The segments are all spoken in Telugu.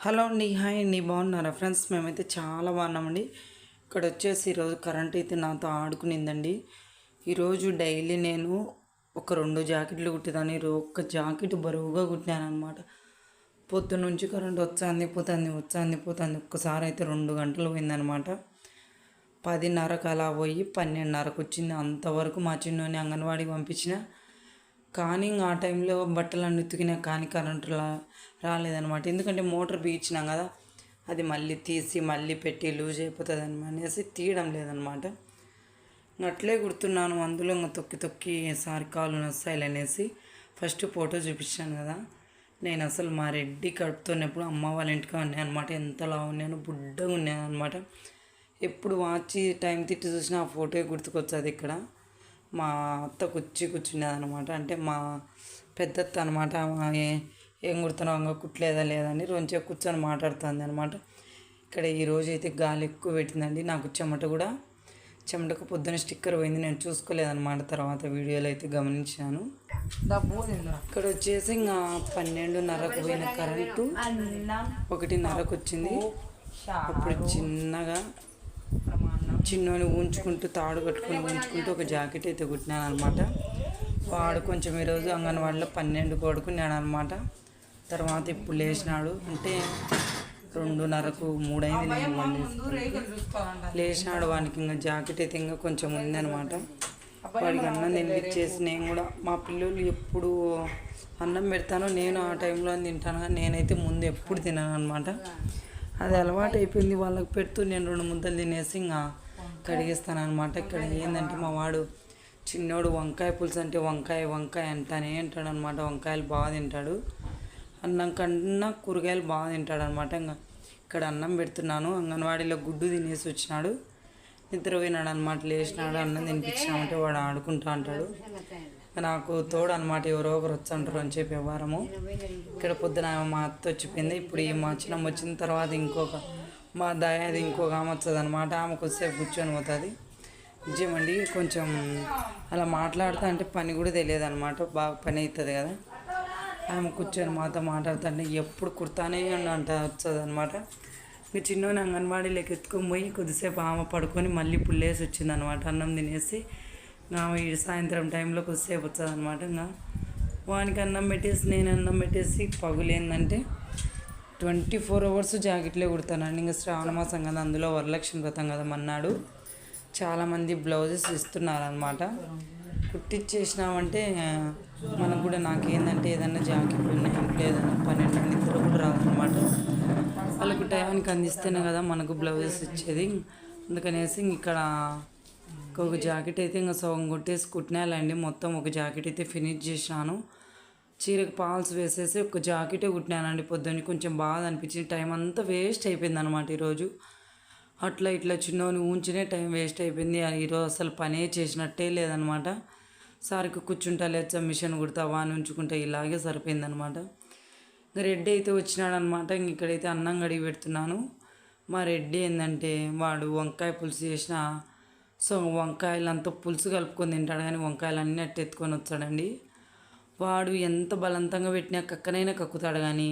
హలో అండి హాయ్ అండి బాగున్నారా? ఫ్రెండ్స్ మేమైతే చాలా బాగున్నామండి. ఇక్కడ వచ్చేసి ఈరోజు కరెంట్ అయితే నాతో ఆడుకునిందండి. ఈరోజు డైలీ నేను ఒక రెండు జాకెట్లు కుట్టేదాన్ని. రో- ఒక జాకెట్ బరువుగా కుట్టినానమాట పొద్దు నుంచి కరెంట్ వచ్చాంది పోతుంది వచ్చాంది పోతుంది. ఒక్కసారి అయితే రెండు గంటలు పోయిందనమాట పదిన్నరకు అలా పోయి పన్నెండున్నరకు వచ్చింది. అంతవరకు మా చిన్నోని అంగన్వాడికి పంపించిన. కానీ ఆ టైంలో బట్టలు ఉతికినా కానీ కరెంటు రాలేదనమాట ఎందుకంటే మోటార్ బిగించినాం కదా అది మళ్ళీ తీసి మళ్ళీ పెట్టి లూజ్ అయిపోతుంది అనేసి తీయడం లేదనమాట అట్లే గుర్తున్నాను అందులో ఇంకా తొక్కి తొక్కి సారి కాలు నొస్తాయి అనేసి ఫస్ట్ ఫోటో చూపించాను కదా. నేను అసలు మా రెడ్డి కడుపుతున్నప్పుడు అమ్మ వాళ్ళ ఇంటికి ఉన్నాను అనమాట ఎంతలా ఉన్నాను బుడ్డగా ఉన్నాను అనమాట ఎప్పుడు వాచి టైం తిట్టి చూసినా ఆ ఫోటో గుర్తుకొచ్చేది ఇక్కడ. మా అత్త కూర్చి కూర్చునేది అనమాట అంటే మా పెద్దత్త అనమాట ఏం కుడుతున్నావు? ఇంకా కుట్టలేదా లేదని రొంచే కూర్చొని మాట్లాడుతుంది అనమాట ఇక్కడ ఈరోజు అయితే గాలి ఎక్కువ పెట్టిందండి. నాకు చెమట కూడా చెమటకు పొద్దున స్టిక్కర్ పోయింది. నేను చూసుకోలేదన్నమాట తర్వాత వీడియోలో అయితే గమనించాను. ఇక్కడ వచ్చేసి ఇంకా పన్నెండున్నరకు పోయిన కరెంటు ఒకటిన్నరకు వచ్చింది. అప్పుడు చిన్నగా చిన్నోని ఉంచుకుంటూ తాడు కట్టుకుని ఉంచుకుంటూ ఒక జాకెట్ అయితే కుట్టినాను అనమాట వాడు కొంచెం ఈరోజు అంగన్వాడిలో పన్నెండు కొడుకున్నాడు అనమాట తర్వాత ఇప్పుడు లేచినాడు. అంటే రెండున్నరకు మూడైంది నేను లేచినాడు వానికి ఇంకా జాకెట్ అయితే ఇంకా కొంచెం ఉందనమాట. వాడికి అన్నం తినిపించేసి నేను కూడా మా పిల్లలు ఎప్పుడు అన్నం పెడతానో నేను ఆ టైంలో తింటాను. కానీ నేనైతే ముందు ఎప్పుడు తినాను అనమాట అది అలవాటు అయిపోయింది వాళ్ళకి పెడుతూ నేను రెండు ముద్దలు తినేసి ఇంకా కడిగిస్తాను అనమాట ఇక్కడ ఏంటంటే మా వాడు చిన్నోడు వంకాయ పులుసు అంటే వంకాయ వంకాయ అంటానే అంటాడు అనమాట వంకాయలు బాగా తింటాడు. అన్నం కన్నా కూరగాయలు బాగా తింటాడు అనమాట ఇంకా ఇక్కడ అన్నం పెడుతున్నాను. అంగన్వాడీలో గుడ్డు తినేసి వచ్చినాడు. నిద్ర పోయినాడు అనమాట లేచినాడు అన్నం తినిపించినామంటే వాడు ఆడుకుంటా అంటాడు. నాకు తోడు అనమాట ఎవరో ఒకరు వచ్చంటారు అని చెప్పి వారము. ఇక్కడ పొద్దున మా అత్త వచ్చిపోయింది. ఇప్పుడు ఈ మా చిన్నమ్మ వచ్చిన తర్వాత ఇంకొక మా దయాది ఇంకొక ఆమె వస్తుంది అనమాట ఆమె కొద్దిసేపు కూర్చొని పోతుంది. నిజమండి కొంచెం అలా మాట్లాడుతా అంటే పని కూడా తెలియదు అనమాట బాగా పని అవుతుంది కదా. ఆమె కూర్చొని మాతో మాట్లాడుతుంటే ఎప్పుడు కుర్తానే అంట వస్తుంది అనమాట మీ చిన్నోని అంగన్వాడీలోకి ఎత్తుకొని పోయి కొద్దిసేపు ఆమె పడుకొని మళ్ళీ పుల్లేసి వచ్చింది అనమాట అన్నం తినేసి ఆమె ఈ సాయంత్రం టైంలో కొద్దిసేపు వస్తుంది అనమాట ఇంకా వానికి అన్నం పెట్టేసి నేను అన్నం పెట్టేసి పగులేందంటే ట్వంటీ ఫోర్ అవర్స్ జాకెట్లే కుడతానండి. ఇంకా శ్రావణ మాసం కదా అందులో వరలక్ష్మి వ్రతం కదా మన్నాడు చాలామంది బ్లౌజెస్ ఇస్తున్నారనమాట కుట్టించేసినామంటే మనకు కూడా నాకేందంటే ఏదన్నా జాకెట్లు ఉన్నాయి ఇంట్లో ఏదైనా పన్నెండు నిద్ర కూడా రాదనమాట వాళ్ళకు టయానికి అందిస్తేనే కదా మనకు బ్లౌజెస్ ఇచ్చేది. అందుకనేసి ఇక్కడ ఒక జాకెట్ అయితే ఇంకా సగం కొట్టేసి కుట్టినాలండి. మొత్తం ఒక జాకెట్ అయితే ఫినిష్ చేసినాను. చీరకు పాల్స్ వేసేసి ఒక జాకెటే కుట్టినానండి. పొద్దున్న కొంచెం బాధ అనిపించింది. టైం అంతా వేస్ట్ అయిపోయింది అనమాట ఈరోజు. అట్లా ఇట్లా చిన్నోని ఉంచినే టైం వేస్ట్ అయిపోయింది. ఈరోజు అసలు పనే చేసినట్టే లేదనమాట సారికి కూర్చుంటా లేచా మిషన్ కుడతా వాని ఉంచుకుంటా ఇలాగే సరిపోయిందనమాట ఇంకా రెడ్డి అయితే వచ్చినాడనమాట ఇంక ఇక్కడైతే అన్నం కడిగి పెడుతున్నాను. మా రెడ్డి ఏంటంటే వాడు వంకాయ పులుసు చేసిన సో వంకాయలు అంతా పులుసు కలుపుకొని తింటాడు. కానీ వంకాయలు అన్నీ అట్టెత్తుకొని వచ్చాడండి. వాడు ఎంత బలవంతంగా పెట్టినా కక్కనైనా కక్కుతాడు కానీ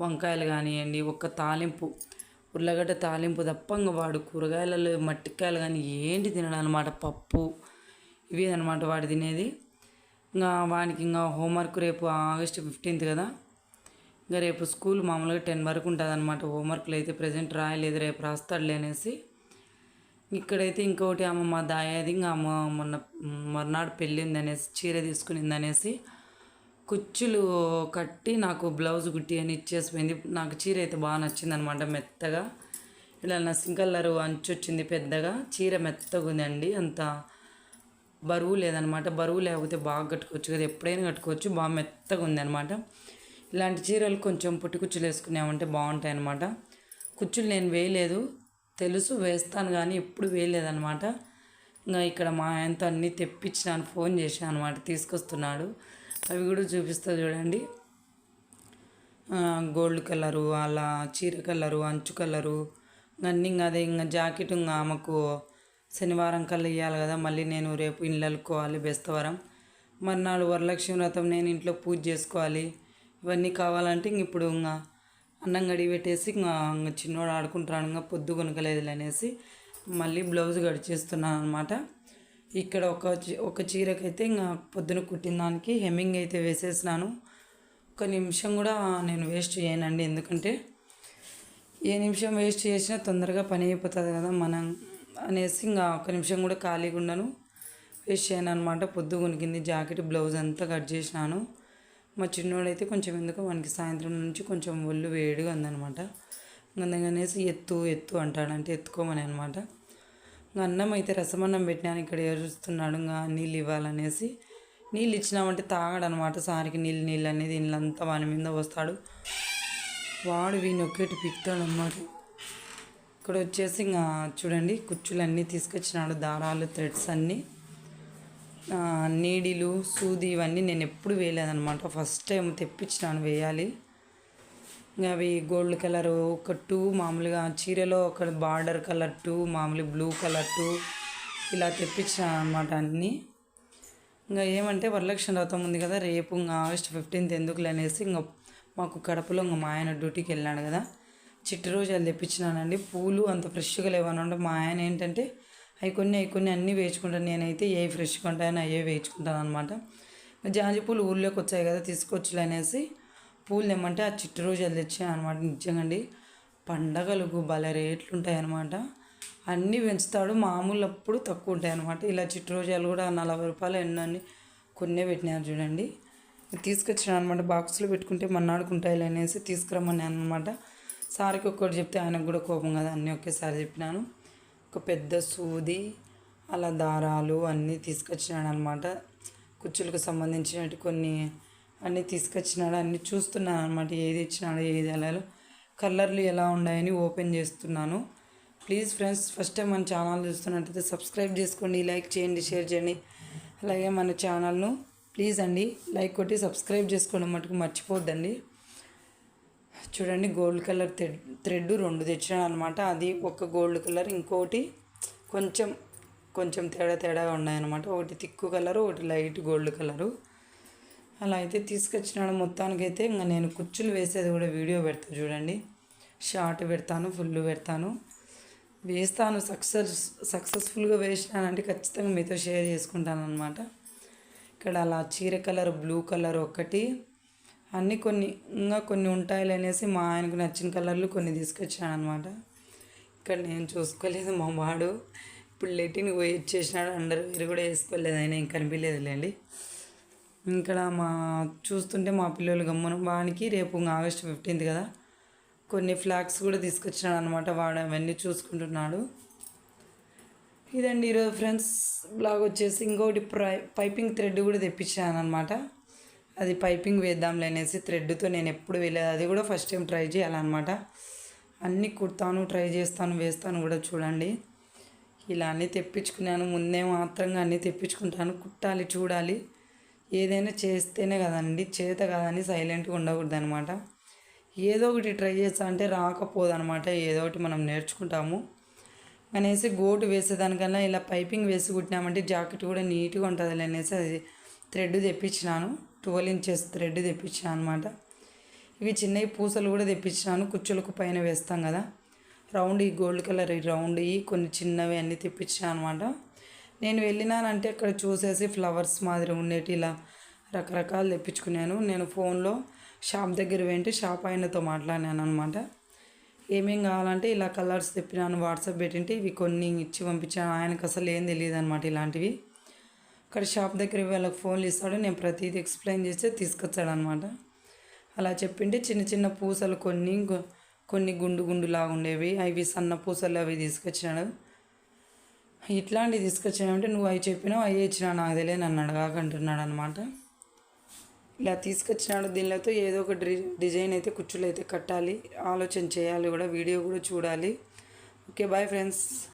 వంకాయలు కానివ్వండి ఒక్క తాలింపు ఉర్లగడ్డ తాలింపు తప్ప ఇంకా వాడు కూరగాయలలో మట్టికాయలు కానీ ఏంటి తినడం అనమాట పప్పు ఇవి అనమాట వాడు తినేది. ఇంకా వానికి ఇంకా హోంవర్క్ రేపు ఆగస్ట్ ఫిఫ్టీన్త్ కదా. ఇంకా రేపు స్కూల్ మామూలుగా టెన్ వరకు ఉంటుంది అనమాట హోంవర్క్లు అయితే ప్రజెంట్ రాయలేదు రేపు రాస్తాడులే అనేసి. ఇక్కడైతే ఇంకొకటి ఆమె మా దాయాది ఇంకా అమ్మ మొన్న మర్నాడు పెళ్ళింది అనేసి చీర తీసుకునింది అనేసి కుచ్చులు కట్టి నాకు బ్లౌజ్ కుట్టి అని ఇచ్చేసిపోయింది. నాకు చీర అయితే బాగా నచ్చింది అనమాట మెత్తగా. ఇలా నసింగ్ కలర్ అంచు వచ్చింది పెద్దగా. చీర మెత్తగా ఉందండి. అంత బరువు లేదనమాట బరువు లేకపోతే బాగా కట్టుకోవచ్చు కదా. ఎప్పుడైనా కట్టుకోవచ్చు. బాగా మెత్తగా ఉంది అనమాట ఇలాంటి చీరలు కొంచెం పుట్టి కుచ్చులు వేసుకున్నామంటే బాగుంటాయి అనమాట కుచ్చులు నేను వేయలేదు. తెలుసు వేస్తాను కానీ ఎప్పుడు వేయలేదనమాట ఇంకా ఇక్కడ మా ఆయనతో అన్నీ తెప్పించినాను. ఫోన్ చేశాను అనమాట తీసుకొస్తున్నాడు. అవి కూడా చూపిస్తా చూడండి. గోల్డ్ కలరు అలా చీర కలరు అంచు కలరు అన్నీ ఇంకా అదే ఇంకా జాకెట్ ఇంకా ఆమెకు శనివారం కల్లా ఇవ్వాలి కదా మళ్ళీ నేను రేపు ఇల్లు అల్లుకోవాలి బెస్తవారం. మర్నాడు వరలక్ష్మి వ్రతం నేను ఇంట్లో పూజ చేసుకోవాలి. ఇవన్నీ కావాలంటే ఇంక ఇప్పుడు ఇంకా అన్నం గడిగి పెట్టేసి ఇంకా చిన్నోడు ఆడుకుంటాను ఇంకా పొద్దు కొనకలేదు అనేసి మళ్ళీ బ్లౌజ్ గడిచేస్తున్నాను అనమాట ఇక్కడ ఒక చీ- ఒక చీరకైతే ఇంకా పొద్దున కుట్టిన దానికి హెమ్మింగ్ అయితే వేసేసినాను. ఒక నిమిషం కూడా నేను వేస్ట్ చేయనండి. ఎందుకంటే ఏ నిమిషం వేస్ట్ చేసినా తొందరగా పని అయిపోతుంది కదా మనం అనేసి ఇంకా ఒక నిమిషం కూడా ఖాళీగా ఉండను. వేస్ట్ చేయను అనమాట పొద్దు కొనికింది జాకెట్ బ్లౌజ్ అంతా కట్ చేసినాను. మా చిన్నోడైతే కొంచెం ఎందుకో మనకి సాయంత్రం నుంచి కొంచెం ఒళ్ళు వేడిగా ఉందన్నమాట. అందుకనేసి ఎత్తు ఎత్తు అంటాడంటే ఎత్తుకోమని అనమాట అన్నం అయితే రసమన్నం పెట్టినాను ఇక్కడ ఏరుస్తున్నాడు ఇంకా నీళ్ళు ఇవ్వాలనేసి. నీళ్ళు ఇచ్చినామంటే తాగడనమాట సారికి నీళ్ళు నీళ్ళు అనేది ఇళ్ళంతా వాని మీద వస్తాడు వాడు వీని ఒక్కటి పిక్తాడు ఇక్కడ వచ్చేసి ఇంకా చూడండి కుచ్చులన్నీ తీసుకొచ్చినాడు దారాలు థ్రెడ్స్ అన్నీ. నీడిలు సూది ఇవన్నీ నేను ఎప్పుడు వేయలేదన్నమాట. ఫస్ట్ టైం తెప్పించినాను వేయాలి. అవి గోల్డ్ కలర్ ఒక టూ మామూలుగా చీరలో ఒక బార్డర్ కలర్ టూ మామూలు బ్లూ కలర్ టూ ఇలా తెప్పించాను అనమాట అన్నీ. ఇంకా ఏమంటే వరలక్ష్మి వ్రతం ఉంది కదా రేపు ఇంకా ఆగస్ట్ ఫిఫ్టీన్త్ ఎందుకులే అనేసి ఇంకా మాకు కడపలో ఇంకా మా ఆయన డ్యూటీకి వెళ్ళాడు కదా. చిట్టి రోజు అది తెప్పించినానండి. పూలు అంత ఫ్రెష్గా లేవనంటే మా ఆయన ఏంటంటే అవి కొన్ని అవి కొన్ని అన్నీ వేయించుకుంటాను. నేనైతే ఏ ఫ్రెష్గా ఉంటాయని అవే వేయించుకుంటాను అనమాట జాజి పూలు ఊళ్ళోకి వచ్చాయి కదా తీసుకొచ్చులనేసి పూలు తెమ్మంటే ఆ చిట్టి రోజులు తెచ్చాయి తెచ్చాను అనమాట నిజంగా అండి పండగలకు భలే రేట్లు ఉంటాయి అనమాట అన్నీ పెంచుతాడు మామూలు అప్పుడు తక్కువ ఉంటాయి అనమాట ఇలా చిట్టు రోజాలు కూడా నలభై రూపాయలు ఎన్నని కొన్నే పెట్టినారు చూడండి. తీసుకొచ్చాను అనమాట బాక్స్లో పెట్టుకుంటే మన్నాడుకుంటాయి అనేసి తీసుకురమ్మని అనమాట సార్కి ఒక్కటి చెప్తే ఆయనకు కూడా కోపం కదా అన్నీ ఒకేసారి చెప్పినాను. ఒక పెద్ద సూది అలా దారాలు అన్నీ తీసుకొచ్చినాడు అనమాట కుచ్చులకు సంబంధించినట్టు కొన్ని అన్నీ తీసుకొచ్చినాడు అన్నీ చూస్తున్నాను అనమాట ఏది ఇచ్చినాడో ఏది అలా కలర్లు ఎలా ఉన్నాయని ఓపెన్ చేస్తున్నాను. ప్లీజ్ ఫ్రెండ్స్ ఫస్ట్ టైం మన ఛానల్ చూస్తున్నట్టయితే సబ్స్క్రైబ్ చేసుకోండి లైక్ చేయండి షేర్ చేయండి. అలాగే మన ఛానల్ను ప్లీజ్ అండి లైక్ కొట్టి సబ్స్క్రైబ్ చేసుకోవడం మటుకు మర్చిపోద్దండి. చూడండి గోల్డ్ కలర్ థ్రెడ్ థ్రెడ్ రెండు తెచ్చాను అనమాట అది ఒక గోల్డ్ కలర్ ఇంకోటి కొంచెం కొంచెం తేడా తేడాగా ఉన్నాయన్నమాట. ఒకటి తిక్కు కలరు ఒకటి లైట్ గోల్డ్ కలరు. అలా అయితే తీసుకొచ్చినాడు మొత్తానికైతే ఇంకా నేను కుచ్చులు వేసేది కూడా వీడియో పెడతాను చూడండి. షార్ట్ పెడతాను ఫుల్ పెడతాను. వేస్తాను సక్సెస్ సక్సెస్ఫుల్గా వేసినానంటే ఖచ్చితంగా మీతో షేర్ చేసుకుంటాను అనమాట ఇక్కడ అలా చీర కలర్ బ్లూ కలర్ ఒకటి అన్నీ కొన్ని ఇంకా కొన్ని ఉంటాయి అనేసి మా ఆయనకు నచ్చిన కలర్లు కొన్ని తీసుకొచ్చాను అనమాట ఇక్కడ నేను చూసుకోలేదు మా వాడు. ఇప్పుడు లెటిన్ పోయి ఇచ్చేసినాడు అండర్ వేర్ కూడా వేసుకోలేదు ఆయన ఏం కనిపించలేదులేండి. ఇక్కడ మా చూస్తుంటే మా పిల్లలు గమ్మున వానికి రేపు ఆగస్ట్ ఫిఫ్టీన్త్ కదా. కొన్ని ఫ్లాగ్స్ కూడా తీసుకొచ్చినాడు అనమాట వాడు అవన్నీ చూసుకుంటున్నాడు. ఇదండి ఈరోజు ఫ్రెండ్స్ బ్లాగ్ వచ్చేసి ఇంకోటి ప్రై పైపింగ్ థ్రెడ్ కూడా తెప్పించాను అనమాట అది పైపింగ్ వేద్దాంలే అనేసి థ్రెడ్తో నేను ఎప్పుడు వెళ్ళేది అది కూడా ఫస్ట్ టైం ట్రై చేయాలన్నమాట. అన్నీ కుడతాను ట్రై చేస్తాను వేస్తాను కూడా చూడండి. ఇలా అన్నీ తెప్పించుకున్నాను ముందే మాత్రంగా అన్నీ తెప్పించుకుంటాను కుట్టాలి చూడాలి. ఏదైనా చేస్తేనే కదండి చేత కదని సైలెంట్గా ఉండకూడదు అనమాట ఏదో ఒకటి ట్రై చేస్తా అంటే రాకపోదనమాట ఏదో ఒకటి మనం నేర్చుకుంటాము. అనేసి గోటు వేసేదానికన్నా ఇలా పైపింగ్ వేసి కుట్టినామంటే జాకెట్ కూడా నీట్గా ఉంటుంది అనేసి అది థ్రెడ్ తెప్పించినాను. ట్వెల్వ్ ఇంచెస్ థ్రెడ్ తెప్పించాను అనమాట ఇవి చిన్నవి పూసలు కూడా తెప్పించినాను కుచ్చులకు పైన వేస్తాం కదా. రౌండ్ ఈ గోల్డ్ కలర్ ఈ రౌండ్ ఈ కొన్ని చిన్నవి అన్నీ తెప్పించాను అనమాట నేను వెళ్ళినానంటే అక్కడ చూసేసి ఫ్లవర్స్ మాదిరి ఉండేటి ఇలా రకరకాలు తెప్పించుకున్నాను. నేను ఫోన్లో షాప్ దగ్గర వెంటి షాప్ ఆయనతో మాట్లాడినాను అనమాట ఏమేం కావాలంటే ఇలా కలర్స్ తెప్పినాను వాట్సాప్ పెట్టింటే ఇవి కొన్ని ఇచ్చి పంపించాను. ఆయనకు అసలు ఏం తెలియదు అనమాట ఇలాంటివి. ఇక్కడ షాప్ దగ్గర వాళ్ళకి ఫోన్లు ఇస్తాడు నేను ప్రతిదీ ఎక్స్ప్లెయిన్ చేస్తే తీసుకొచ్చాడు అనమాట అలా చెప్పింటే చిన్న చిన్న పూసలు కొన్ని కొన్ని గుండు గుండులాగా ఉండేవి. అవి సన్న పూసలు అవి తీసుకొచ్చినాడు. ఇట్లాంటివి తీసుకొచ్చానంటే నువ్వు అవి చెప్పినావు అవి ఇచ్చినా నాకు తెలియదు నన్ను అడగాకంటున్నాడు అనమాట ఇలా తీసుకొచ్చినాడు దీనిలో ఏదో ఒక డ్రి డిజైన్ అయితే కుచ్చులు అయితే కట్టాలి ఆలోచన చేయాలి కూడా వీడియో కూడా చూడాలి. Okay bye friends.